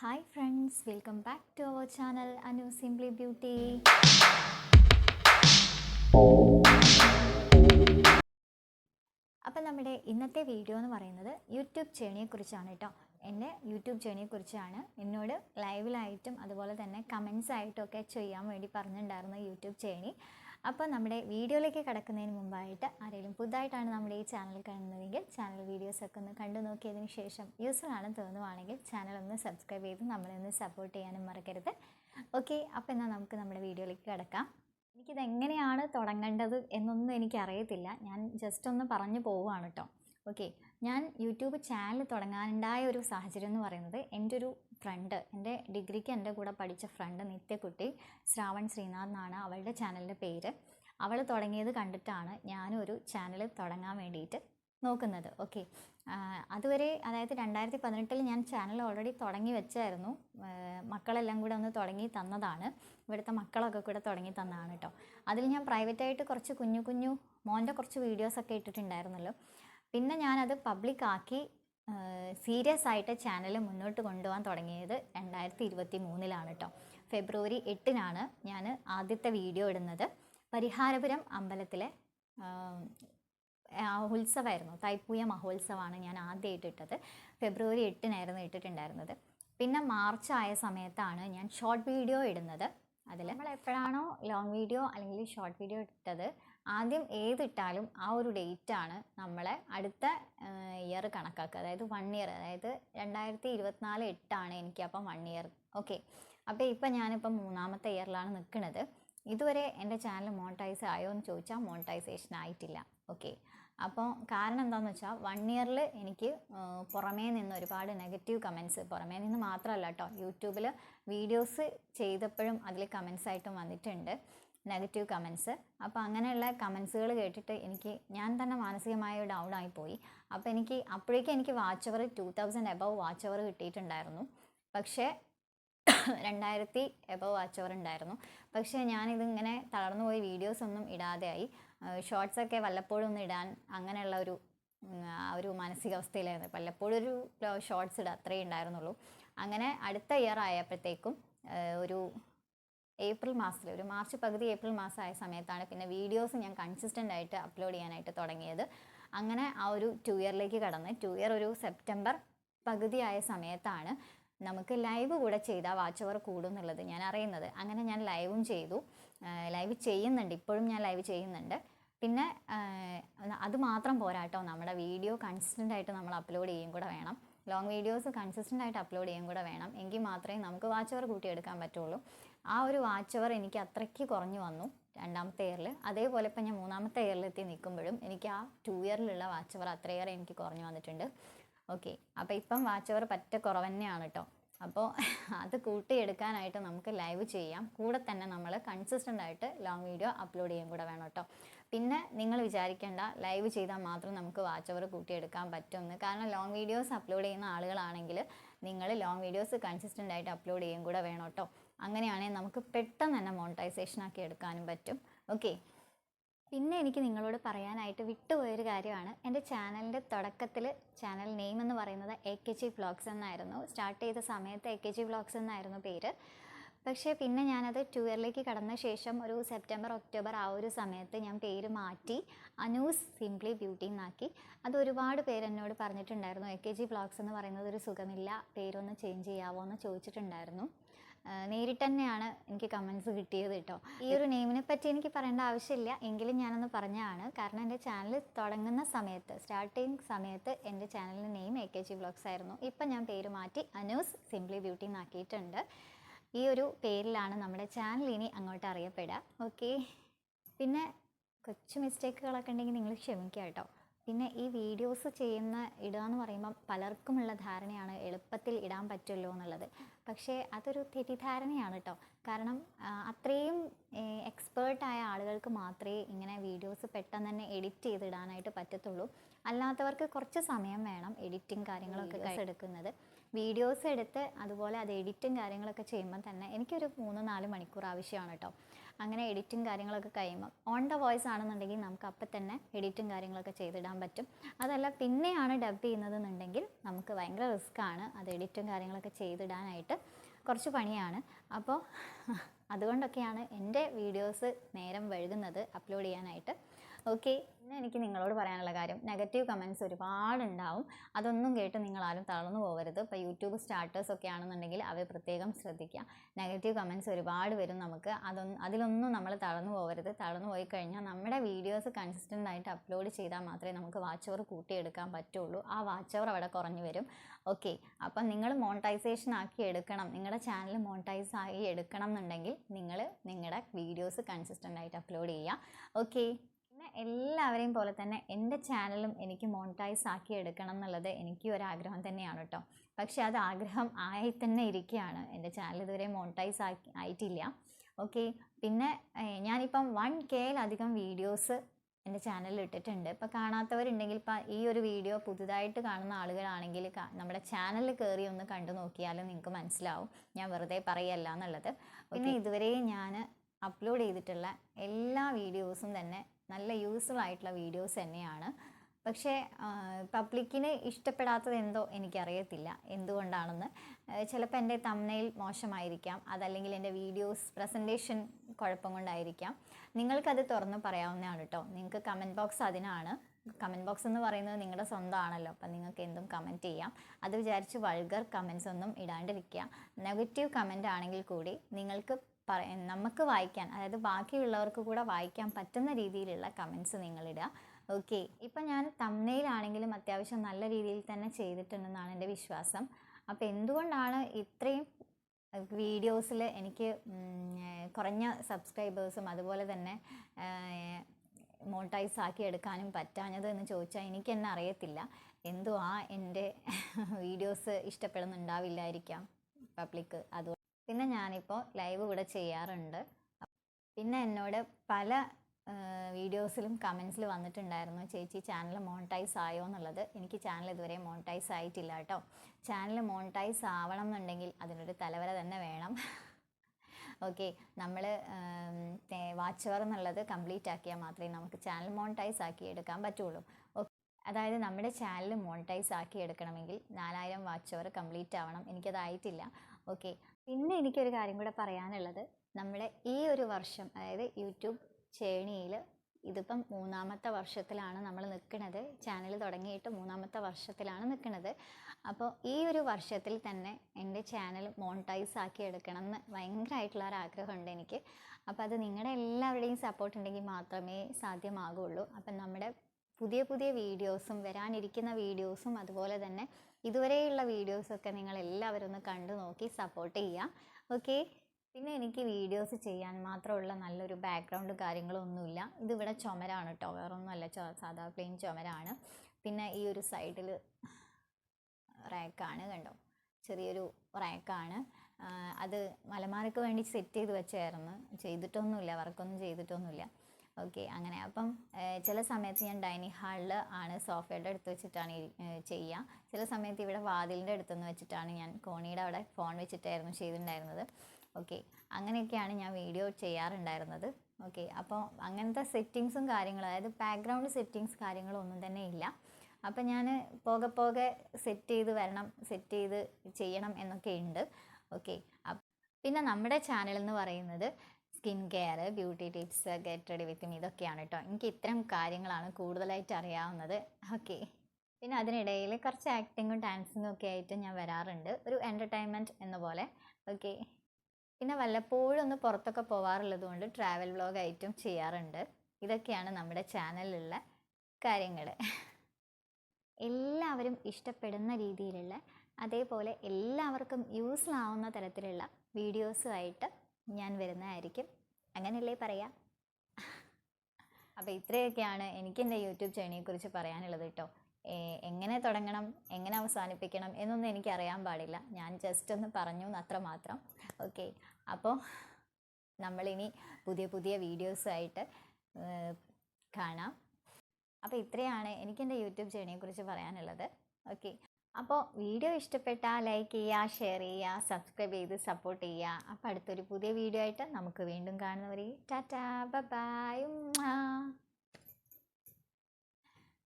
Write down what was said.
Hi friends welcome back to our channel Anu simply beauty അപ്പം നമ്മുടെ ഇന്നത്തെ video എന്ന് പറയുന്നത് യൂട്യൂബ് ജേണിയെക്കുറിച്ചാണ് കേട്ടോ എന്റെ യൂട്യൂബ് ജേണിയെക്കുറിച്ചാണ് എന്നോട് ലൈവിലായിട്ടും അതുപോലെ തന്നെ കമൻസ് ആയിട്ടും ഒക്കെ ചെയ്യാൻ വേണ്ടി പറഞ്ഞിട്ടുണ്ടായിരുന്നു യൂട്യൂബ് ജേണി അപ്പോൾ നമ്മുടെ വീഡിയോയിലേക്ക് കിടക്കുന്നതിന് മുമ്പായിട്ട് ആരെങ്കിലും പുതുതായിട്ടാണ് നമ്മുടെ ഈ ചാനൽ കാണുന്നതെങ്കിൽ ചാനൽ വീഡിയോസൊക്കെ ഒന്ന് കണ്ടു നോക്കിയതിന് ശേഷം യൂസ്ഫുൾ ആണെന്ന് തോന്നുവാണെങ്കിൽ ചാനൽ ഒന്ന് സബ്സ്ക്രൈബ് ചെയ്ത് നമ്മളെ ഒന്ന് സപ്പോർട്ട് ചെയ്യാനും മറക്കരുത്. ഓക്കെ അപ്പോൾ എന്നാൽ നമുക്ക് നമ്മുടെ വീഡിയോയിലേക്ക് കിടക്കാം. എനിക്കിത് എങ്ങനെയാണ് തുടങ്ങേണ്ടത് എന്നൊന്നും എനിക്കറിയത്തില്ല. ഞാൻ ജസ്റ്റ് ഒന്ന് പറഞ്ഞു പോവുകയാണ് കേട്ടോ. ഓക്കെ ഞാൻ യൂട്യൂബ് ചാനൽ തുടങ്ങാനുണ്ടായ ഒരു സാഹചര്യം എന്ന് പറയുന്നത് എന്റെ ഒരു ഫ്രണ്ട് എന്റെ ഡിഗ്രിക്ക് എന്റെ കൂടെ പഠിച്ച ഫ്രണ്ട് നിത്യക്കുട്ടി ശ്രാവൺ ശ്രീനാഥ് എന്നാണ് അവളുടെ ചാനലിന്റെ പേര്. അവൾ തുടങ്ങിയത് കണ്ടിട്ടാണ് ഞാനും ഒരു ചാനൽ തുടങ്ങാൻ വേണ്ടിയിട്ട് നോക്കുന്നത്. ഓക്കെ അതുവരെ അതായത് രണ്ടായിരത്തി പതിനെട്ടിൽ ഞാൻ ചാനൽ ഓൾറെഡി തുടങ്ങി വെച്ചായിരുന്നു. മക്കളെല്ലാം കൂടെ ഒന്ന് തുടങ്ങി തന്നതാണ്. ഇവിടുത്തെ മക്കളൊക്കെ കൂടെ തുടങ്ങി തന്നതാണ് കേട്ടോ അതിൽ ഞാൻ പ്രൈവറ്റായിട്ട് കുറച്ച് കുഞ്ഞു കുഞ്ഞു മോന്റെ കുറച്ച് വീഡിയോസൊക്കെ ഇട്ടിട്ടുണ്ടായിരുന്നല്ലോ. പിന്നെ ഞാനത് പബ്ലിക് ആക്കി സീരിയസ് ആയിട്ട് ചാനൽ മുന്നോട്ട് കൊണ്ടുപോകാൻ തുടങ്ങിയത് രണ്ടായിരത്തി ഇരുപത്തി മൂന്നിലാണ് കേട്ടോ ഫെബ്രുവരി എട്ടിനാണ് ഞാൻ ആദ്യത്തെ വീഡിയോ ഇടുന്നത്. പരിഹാരപുരം അമ്പലത്തിലെ ഉത്സവമായിരുന്നു തൈപ്പൂയ മഹോത്സവമാണ് ഞാൻ ആദ്യമായിട്ട് ഇട്ടത്. ഫെബ്രുവരി എട്ടിനായിരുന്നു ഇട്ടിട്ടുണ്ടായിരുന്നത്. പിന്നെ മാർച്ച് ആയ സമയത്താണ് ഞാൻ ഷോർട്ട് വീഡിയോ ഇടുന്നത്. അതിൽ നമ്മൾ എപ്പോഴാണോ ലോങ് വീഡിയോ അല്ലെങ്കിൽ ഷോർട്ട് വീഡിയോ ഇട്ടത്? ആദ്യം ഏതിട്ടാലും ആ ഒരു ഡേറ്റ് ആണ് നമ്മളെ അടുത്ത ഇയർ കണക്കാക്കുക. അതായത് വൺ ഇയർ അതായത് രണ്ടായിരത്തി ഇരുപത്തിനാല് എട്ടാണ് എനിക്ക് അപ്പം വൺ ഇയർ ഓക്കെ അപ്പോൾ ഇപ്പം ഞാനിപ്പം മൂന്നാമത്തെ ഇയറിലാണ് നിൽക്കുന്നത് ഇതുവരെ എന്റെ ചാനൽ മോണിറ്റൈസ് ആയോ എന്ന് ചോദിച്ചാൽ മോണിറ്റൈസേഷൻ ആയിട്ടില്ല. ഓക്കെ അപ്പോൾ കാരണം എന്താണെന്ന് വെച്ചാൽ വൺ ഇയറിൽ എനിക്ക് പുറമേ നിന്ന് ഒരുപാട് നെഗറ്റീവ് കമൻസ് പുറമേ നിന്ന് മാത്രമല്ല കേട്ടോ യൂട്യൂബിൽ വീഡിയോസ് ചെയ്തപ്പോഴും അതിൽ കമൻസ് ആയിട്ടും വന്നിട്ടുണ്ട്. നെഗറ്റീവ് കമൻസ് അപ്പോൾ അങ്ങനെയുള്ള കമൻസുകൾ കേട്ടിട്ട് എനിക്ക് ഞാൻ തന്നെ മാനസികമായ ഡൗൺ ആയിപ്പോയി അപ്പോൾ എനിക്ക് അപ്പോഴേക്കും എനിക്ക് watch hour two thousand above watch hour കിട്ടിയിട്ടുണ്ടായിരുന്നു. പക്ഷേ രണ്ടായിരത്തി എബവ് വാച്ച് അവർ ഉണ്ടായിരുന്നു. പക്ഷേ ഞാനിതിങ്ങനെ തളർന്നു പോയി വീഡിയോസ് ഒന്നും ഇടാതെയായി. ഷോർട്സൊക്കെ വല്ലപ്പോഴും ഒന്ന് ഇടാൻ അങ്ങനെയുള്ള ഒരു ഒരു മാനസികാവസ്ഥയിലായിരുന്നു. വല്ലപ്പോഴും ഒരു ഷോർട്സ് ഇടുക അത്രയേ ഉണ്ടായിരുന്നുള്ളൂ. അങ്ങനെ അടുത്ത ഇയർ ആയപ്പോഴത്തേക്കും ഒരു ഏപ്രിൽ മാസത്തിൽ ഒരു മാർച്ച് പകുതി ഏപ്രിൽ മാസമായ സമയത്താണ് പിന്നെ വീഡിയോസ് ഞാൻ കൺസിസ്റ്റന്റ് ആയിട്ട് അപ്ലോഡ് ചെയ്യാനായിട്ട് തുടങ്ങിയത്. അങ്ങനെ ആ ഒരു ടു ഇയറിലേക്ക് കടന്ന് ടു ഇയർ ഒരു സെപ്റ്റംബർ പകുതിയായ സമയത്താണ് നമുക്ക് ലൈവ് കൂടെ ചെയ്താൽ വാച്ച് അവർ കൂടും എന്നുള്ളത് ഞാൻ അറിയുന്നത്. അങ്ങനെ ഞാൻ ലൈവും ചെയ്തു. ലൈവ് ചെയ്യുന്നുണ്ട്. ഇപ്പോഴും ഞാൻ ലൈവ് ചെയ്യുന്നുണ്ട്. പിന്നെ അത് മാത്രം പോരാട്ടോ നമ്മുടെ വീഡിയോ കൺസിസ്റ്റന്റ് ആയിട്ട് നമ്മൾ അപ്ലോഡ് ചെയ്യും കൂടെ വേണം. ലോങ് വീഡിയോസ് കൺസിസ്റ്റന്റ് ആയിട്ട് അപ്ലോഡ് ചെയ്യും കൂടെ വേണം. എങ്കിൽ മാത്രമേ നമുക്ക് വാച്ച് അവർ കൂട്ടിയെടുക്കാൻ പറ്റുള്ളൂ. ആ ഒരു വാച്ച് അവർ എനിക്ക് അത്രയ്ക്ക് കുറഞ്ഞു വന്നു രണ്ടാമത്തെ ഇയറിൽ അതേപോലെ ഇപ്പം ഞാൻ മൂന്നാമത്തെ ഇയറിലെത്തി നിൽക്കുമ്പോഴും എനിക്ക് ആ ടു ഇയറിലുള്ള വാച്ച് അവർ അത്രയേറെ എനിക്ക് കുറഞ്ഞു വന്നിട്ടുണ്ട്. ഓക്കെ അപ്പോൾ ഇപ്പം വാച്ച് അവർ പറ്റ കുറവ് തന്നെയാണ് കേട്ടോ അപ്പോൾ അത് കൂട്ടിയെടുക്കാനായിട്ട് നമുക്ക് ലൈവ് ചെയ്യാം. കൂടെ തന്നെ നമ്മൾ കൺസിസ്റ്റന്റ് ആയിട്ട് ലോങ് വീഡിയോ അപ്ലോഡ് ചെയ്യാൻ കൂടെ വേണം കേട്ടോ പിന്നെ നിങ്ങൾ വിചാരിക്കേണ്ട ലൈവ് ചെയ്താൽ മാത്രം നമുക്ക് വാച്ച് അവർ കൂട്ടിയെടുക്കാൻ പറ്റുമെന്ന്. കാരണം ലോങ് വീഡിയോസ് അപ്ലോഡ് ചെയ്യുന്ന ആളുകളാണെങ്കിൽ നിങ്ങൾ ലോങ് വീഡിയോസ് കൺസിസ്റ്റന്റ് ആയിട്ട് അപ്ലോഡ് ചെയ്യും കൂടെ വേണം കേട്ടോ അങ്ങനെയാണെങ്കിൽ നമുക്ക് പെട്ടെന്ന് തന്നെ മോണിറ്റൈസേഷൻ ആക്കി എടുക്കാനും പറ്റും. ഓക്കെ പിന്നെ എനിക്ക് നിങ്ങളോട് പറയാനായിട്ട് വിട്ടുപോയൊരു കാര്യമാണ്. എന്റെ ചാനലിന്റെ തുടക്കത്തിൽ ചാനൽ നെയിം എന്ന് പറയുന്നത് എ കെ ജി വ്ളോഗ്സ് എന്നായിരുന്നു. സ്റ്റാർട്ട് ചെയ്ത സമയത്ത് എ കെ ജി വ്ളോഗ്സ് എന്നായിരുന്നു പേര്. പക്ഷേ പിന്നെ ഞാനത് ടു ഇയറിലേക്ക് കടന്ന ശേഷം ഒരു സെപ്റ്റംബർ ഒക്ടോബർ ആ ഒരു സമയത്ത് ഞാൻ പേര് മാറ്റി അനൂസ് സിംപ്ലി ബ്യൂട്ടി എന്നാക്കി. അത് ഒരുപാട് പേര് എന്നോട് പറഞ്ഞിട്ടുണ്ടായിരുന്നു എ കെ ജി ബ്ലോഗ്സ് എന്ന് പറയുന്നത് ഒരു സുഖമില്ല പേരൊന്ന് ചേഞ്ച് ചെയ്യാവോ എന്ന് ചോദിച്ചിട്ടുണ്ടായിരുന്നു. നേരിട്ട് തന്നെയാണ് എനിക്ക് കമൻസ് കിട്ടിയത് കേട്ടോ ഈ ഒരു നെയിമിനെ പറ്റി എനിക്ക് പറയേണ്ട ആവശ്യമില്ല. എങ്കിലും ഞാനൊന്ന് പറഞ്ഞതാണ്. കാരണം എന്റെ ചാനൽ തുടങ്ങുന്ന സമയത്ത് സ്റ്റാർട്ടിങ് സമയത്ത് എന്റെ ചാനലിന്റെ name A K G vlogs ആയിരുന്നു. ഇപ്പം ഞാൻ പേര് മാറ്റി അനൂസ് സിംപ്ലി ബ്യൂട്ടി എന്നാക്കിയിട്ടുണ്ട് ഈ ഒരു പേരിലാണ് നമ്മുടെ ചാനൽ ഇനി അങ്ങോട്ട് അറിയപ്പെടുക. ഓക്കെ പിന്നെ കൊച്ചു മിസ്റ്റേക്കുകളൊക്കെ ഉണ്ടെങ്കിൽ നിങ്ങൾ ക്ഷമിക്കുക കേട്ടോ പിന്നെ ഈ വീഡിയോസ് ചെയ്യുന്ന ഇടുക എന്ന് പറയുമ്പം പലർക്കുമുള്ള ധാരണയാണ് എളുപ്പത്തിൽ ഇടാൻ പറ്റുമല്ലോ എന്നുള്ളത്. പക്ഷേ അതൊരു തെറ്റിദ്ധാരണയാണ് കേട്ടോ കാരണം അത്രയും എക്സ്പേർട്ടായ ആളുകൾക്ക് മാത്രമേ ഇങ്ങനെ വീഡിയോസ് പെട്ടെന്ന് തന്നെ എഡിറ്റ് ചെയ്തിടാനായിട്ട് പറ്റത്തുള്ളൂ. അല്ലാത്തവർക്ക് കുറച്ച് സമയം വേണം എഡിറ്റിംഗ് കാര്യങ്ങളൊക്കെ എടുക്കുന്നത്. വീഡിയോസ് എടുത്ത് അതുപോലെ അത് എഡിറ്റും കാര്യങ്ങളൊക്കെ ചെയ്യുമ്പോൾ തന്നെ എനിക്കൊരു മൂന്ന് നാല് മണിക്കൂർ ആവശ്യമാണ് കേട്ടോ അങ്ങനെ എഡിറ്റും കാര്യങ്ങളൊക്കെ കഴിയുമ്പോൾ ഓൺ ദ വോയിസ് ആണെന്നുണ്ടെങ്കിൽ നമുക്ക് അപ്പം തന്നെ എഡിറ്റും കാര്യങ്ങളൊക്കെ ചെയ്തിടാൻ പറ്റും. അതല്ല പിന്നെയാണ് ഡബ് ചെയ്യുന്നതെന്നുണ്ടെങ്കിൽ നമുക്ക് ഭയങ്കര റിസ്ക്കാണ് അത് എഡിറ്റും കാര്യങ്ങളൊക്കെ ചെയ്തിടാനായിട്ട് കുറച്ച് പണിയാണ്. അപ്പോൾ അതുകൊണ്ടൊക്കെയാണ് എന്റെ വീഡിയോസ് നേരം വഴുകുന്നത് അപ്ലോഡ് ചെയ്യാനായിട്ട്. ഓക്കെ പിന്നെ എനിക്ക് നിങ്ങളോട് പറയാനുള്ള കാര്യം നെഗറ്റീവ് കമന്റ്സ് ഒരുപാടുണ്ടാവും. അതൊന്നും കേട്ട് നിങ്ങളാരും തളർന്നു പോകരുത്. ഇപ്പോൾ യൂട്യൂബ് സ്റ്റാർട്ടേഴ്സ് ഒക്കെ ആണെന്നുണ്ടെങ്കിൽ അവർ പ്രത്യേകം ശ്രദ്ധിക്കുക. നെഗറ്റീവ് കമന്റ്സ് ഒരുപാട് വരും നമുക്ക്. അതൊന്നും അതിലൊന്നും നമ്മൾ തളർന്നു പോകരുത്. തളർന്നു പോയി കഴിഞ്ഞാൽ നമ്മുടെ വീഡിയോസ് കൺസിസ്റ്റന്റ് ആയിട്ട് അപ്ലോഡ് ചെയ്താൽ മാത്രമേ നമുക്ക് വാച്ച് അവർ കൂട്ടിയെടുക്കാൻ പറ്റുള്ളൂ. ആ വാച്ച് അവർ അവിടെ കുറഞ്ഞു വരും. ഓക്കെ അപ്പം നിങ്ങൾ മോണിറ്റൈസേഷൻ ആക്കി എടുക്കണം. നിങ്ങളുടെ ചാനൽ മോണിറ്റൈസ് ആയി എടുക്കണം എന്നുണ്ടെങ്കിൽ നിങ്ങൾ നിങ്ങളുടെ വീഡിയോസ് കൺസിസ്റ്റന്റ് ആയിട്ട് അപ്ലോഡ് ചെയ്യുക. ഓക്കെ എല്ലാവരെയും പോലെ തന്നെ എന്റെ ചാനലും എനിക്ക് മോണിറ്റൈസ് ആക്കി എടുക്കണം എന്നുള്ളത് എനിക്ക് ഒരു ആഗ്രഹം തന്നെയാണ് കേട്ടോ പക്ഷേ അത് ആഗ്രഹം ആയി തന്നെ ഇരിക്കുകയാണ്. എന്റെ ചാനൽ ഇതുവരെ മോണിറ്റൈസ് ആക്കി ആയിട്ടില്ല. ഓക്കെ പിന്നെ ഞാനിപ്പം വൺ കെയിലധികം വീഡിയോസ് എന്റെ ചാനലിൽ ഇട്ടിട്ടുണ്ട്. ഇപ്പോൾ കാണാത്തവരുണ്ടെങ്കിൽ ഇപ്പം ഈ ഒരു വീഡിയോ പുതുതായിട്ട് കാണുന്ന ആളുകളാണെങ്കിൽ നമ്മുടെ ചാനലിൽ കയറി ഒന്ന് കണ്ടു നോക്കിയാലും നിങ്ങൾക്ക് മനസ്സിലാവും. ഞാൻ വെറുതെ പറയല്ല എന്നുള്ളത്. പിന്നെ ഇതുവരെയും ഞാൻ അപ്ലോഡ് ചെയ്തിട്ടുള്ള എല്ലാ വീഡിയോസും തന്നെ നല്ല യൂസ്ഫുൾ ആയിട്ടുള്ള വീഡിയോസ് തന്നെയാണ്. പക്ഷേ പബ്ലിക്കിന് ഇഷ്ടപ്പെടാത്തത് എന്തോ എനിക്കറിയത്തില്ല. എന്തുകൊണ്ടാണെന്ന്. ചിലപ്പോൾ എന്റെ തമ്മനയിൽ മോശമായിരിക്കാം. അതല്ലെങ്കിൽ എന്റെ വീഡിയോസ് പ്രസന്റേഷൻ കുഴപ്പം കൊണ്ടായിരിക്കാം. നിങ്ങൾക്കത് തുറന്ന് പറയാവുന്നതാണ് കേട്ടോ നിങ്ങൾക്ക് കമന്റ് ബോക്സ് അതിനാണ്. കമന്റ് ബോക്സ് എന്ന് പറയുന്നത് നിങ്ങളുടെ സ്വന്തമാണല്ലോ. അപ്പം നിങ്ങൾക്ക് എന്തും കമന്റ് ചെയ്യാം. അത് വിചാരിച്ച് വൾഗർ കമൻസ് ഒന്നും ഇടാണ്ടിരിക്കുക. നെഗറ്റീവ് കമന്റ് ആണെങ്കിൽ കൂടി നിങ്ങൾക്ക് പറ നമുക്ക് വായിക്കാൻ അതായത് ബാക്കിയുള്ളവർക്ക് കൂടെ വായിക്കാൻ പറ്റുന്ന രീതിയിലുള്ള കമൻസ് നിങ്ങളിടുക. ഓക്കെ ഇപ്പം ഞാൻ തമ്മനയിലാണെങ്കിലും അത്യാവശ്യം നല്ല രീതിയിൽ തന്നെ ചെയ്തിട്ടുണ്ടെന്നാണ് എന്റെ വിശ്വാസം. അപ്പോൾ എന്തുകൊണ്ടാണ് ഇത്രയും വീഡിയോസിൽ എനിക്ക് കുറഞ്ഞ സബ്സ്ക്രൈബേഴ്സും അതുപോലെ തന്നെ മോട്ടൈസ് ആക്കി എടുക്കാനും പറ്റാഞ്ഞത് എന്ന് ചോദിച്ചാൽ എനിക്ക് എന്നെ അറിയത്തില്ല. ആ എന്റെ വീഡിയോസ് ഇഷ്ടപ്പെടുന്നുണ്ടാവില്ലായിരിക്കാം പബ്ലിക് അത് പിന്നെ ഞാനിപ്പോൾ ലൈവ് ഇവിടെ ചെയ്യാറുണ്ട്. പിന്നെ എന്നോട് പല വീഡിയോസിലും കമൻസിൽ വന്നിട്ടുണ്ടായിരുന്നു ചേച്ചി ചാനൽ മോണിറ്റൈസ് ആയോ എന്നുള്ളത്? എനിക്ക് ചാനൽ ഇതുവരെ മോണിറ്റൈസ് ആയിട്ടില്ല കേട്ടോ ചാനൽ മോണിറ്റൈസ് ആവണം എന്നുണ്ടെങ്കിൽ അതിനൊരു തലവര തന്നെ വേണം. ഓക്കെ നമ്മൾ വാച്ച് എന്നുള്ളത് കംപ്ലീറ്റ് ആക്കിയാൽ മാത്രമേ നമുക്ക് ചാനൽ മോണിറ്റൈസ് ആക്കി എടുക്കാൻ പറ്റുള്ളൂ. അതായത് നമ്മുടെ ചാനൽ മോണിറ്റൈസ് ആക്കി എടുക്കണമെങ്കിൽ നാലായിരം വാച്ച് അവർ കംപ്ലീറ്റ് ആവണം. എനിക്കതായിട്ടില്ല. ഓക്കെ പിന്നെ എനിക്കൊരു കാര്യം കൂടെ പറയാനുള്ളത്. നമ്മുടെ ഈ ഒരു വർഷം അതായത് യൂട്യൂബ് ചേണിയിൽ ഇതിപ്പം മൂന്നാമത്തെ വർഷത്തിലാണ് നമ്മൾ നിൽക്കുന്നത് ചാനൽ തുടങ്ങിയിട്ട് മൂന്നാമത്തെ വർഷത്തിലാണ് നിൽക്കുന്നത് അപ്പോൾ ഈ ഒരു വർഷത്തിൽ തന്നെ എന്റെ ചാനൽ മോണിറ്റൈസ് ആക്കി എടുക്കണം എന്ന് ഭയങ്കരമായിട്ടുള്ള ഒരു ആഗ്രഹമുണ്ട് എനിക്ക്. അപ്പോൾ അത് നിങ്ങളുടെ എല്ലാവരുടെയും സപ്പോർട്ട് ഉണ്ടെങ്കിൽ മാത്രമേ സാധ്യമാകുള്ളൂ. അപ്പം നമ്മുടെ പുതിയ പുതിയ വീഡിയോസും വരാനിരിക്കുന്ന വീഡിയോസും അതുപോലെ തന്നെ ഇതുവരെയുള്ള വീഡിയോസൊക്കെ നിങ്ങൾ എല്ലാവരും ഒന്ന് കണ്ടു നോക്കി സപ്പോർട്ട് ചെയ്യുക ഓക്കെ പിന്നെ എനിക്ക് വീഡിയോസ് ചെയ്യാൻ മാത്രമുള്ള നല്ലൊരു ബാക്ക്ഗ്രൗണ്ട് കാര്യങ്ങളൊന്നുമില്ല. ഇതിവിടെ ചുമരാണ് കേട്ടോ വേറൊന്നുമല്ല. സാധാ പ്ലെയിൻ ചുമരാണ്. പിന്നെ ഈ ഒരു സൈഡിൽ റാക്കാണ് കണ്ടോ? ചെറിയൊരു റാക്കാണ്. അത് മലമാർക്ക് വേണ്ടി സെറ്റ് ചെയ്ത് വെച്ചായിരുന്നു. ചെയ്തിട്ടൊന്നുമില്ല. വർക്കൊന്നും ചെയ്തിട്ടൊന്നുമില്ല. ഓക്കെ അങ്ങനെ. അപ്പം ചില സമയത്ത് ഞാൻ ഡൈനിങ് ഹാളിൽ ആണ് സോഫയുടെ അടുത്ത് വെച്ചിട്ടാണ് ചെയ്യുക ചില സമയത്ത് ഇവിടെ വാതിലിന്റെ അടുത്തുനിന്ന് വെച്ചിട്ടാണ് ഞാൻ കോണിയുടെ അവിടെ ഫോൺ വെച്ചിട്ടായിരുന്നു ചെയ്തിട്ടുണ്ടായിരുന്നത്. ഓക്കെ അങ്ങനെയൊക്കെയാണ് ഞാൻ വീഡിയോ ചെയ്യാറുണ്ടായിരുന്നത്. ഓക്കെ അപ്പോൾ അങ്ങനത്തെ സെറ്റിങ്സും കാര്യങ്ങളും അതായത് ബാക്ക്ഗ്രൗണ്ട് സെറ്റിങ്സ് കാര്യങ്ങളും ഒന്നും തന്നെ ഇല്ല. അപ്പം ഞാൻ പോകെ പോകെ സെറ്റ് ചെയ്ത് വരണം സെറ്റ് ചെയ്ത് ചെയ്യണം എന്നൊക്കെ ഉണ്ട്. ഓക്കെ പിന്നെ നമ്മുടെ ചാനൽ എന്ന് പറയുന്നത് skin care beauty tips get ready with me ഇതൊക്കെയാണ് കേട്ടോ എനിക്ക് ഇത്തരം കാര്യങ്ങളാണ് കൂടുതലായിട്ട് അറിയാവുന്നത്. ഓക്കെ. പിന്നെ അതിനിടയിൽ കുറച്ച് ആക്ടിങ്ങും ഡാൻസിങ്ങും ഒക്കെ ആയിട്ട് ഞാൻ വരാറുണ്ട്. ഒരു എന്റർടൈൻമെന്റ് എന്ന പോലെ. ഓക്കെ. പിന്നെ വല്ലപ്പോഴും ഒന്ന് പുറത്തൊക്കെ പോകാറുള്ളത് കൊണ്ട് ട്രാവൽ ആയിട്ടും ചെയ്യാറുണ്ട്. ഇതൊക്കെയാണ് നമ്മുടെ ചാനലിലുള്ള കാര്യങ്ങൾ എല്ലാവരും ഇഷ്ടപ്പെടുന്ന രീതിയിലുള്ള അതേപോലെ എല്ലാവർക്കും യൂസ്ഫുൾ ആവുന്ന തരത്തിലുള്ള വീഡിയോസുമായിട്ട് ഞാൻ വരുന്നതായിരിക്കും. അങ്ങനെയല്ലേ പറയാം? അപ്പോൾ ഇത്രയൊക്കെയാണ് എനിക്ക് എന്റെ യൂട്യൂബ് ചാനലിനെക്കുറിച്ച് പറയാനുള്ളത് കേട്ടോ. എങ്ങനെ തുടങ്ങണം എങ്ങനെ അവസാനിപ്പിക്കണം എന്നൊന്നും എനിക്ക് അറിയാൻ പാടില്ല. ഞാൻ ജസ്റ്റ് ഒന്ന് പറഞ്ഞു അത്ര മാത്രം. ഓക്കെ. അപ്പോൾ നമ്മളിനി പുതിയ പുതിയ വീഡിയോസായിട്ട് കാണാം. അപ്പോൾ ഇത്രയാണ് എനിക്ക് എന്റെ യൂട്യൂബ് ജേണിയെക്കുറിച്ച് പറയാനുള്ളത്. ഓക്കെ. അപ്പോൾ വീഡിയോ ഇഷ്ടപ്പെട്ടാൽ ലൈക്ക് ചെയ്യുക ഷെയർ ചെയ്യുക സബ്സ്ക്രൈബ് ചെയ്ത് സപ്പോർട്ട് ചെയ്യുക അപ്പോൾ അടുത്തൊരു പുതിയ വീഡിയോ ആയിട്ട് നമുക്ക് വീണ്ടും കാണുന്നവരെ ടാറ്റാ ബൈ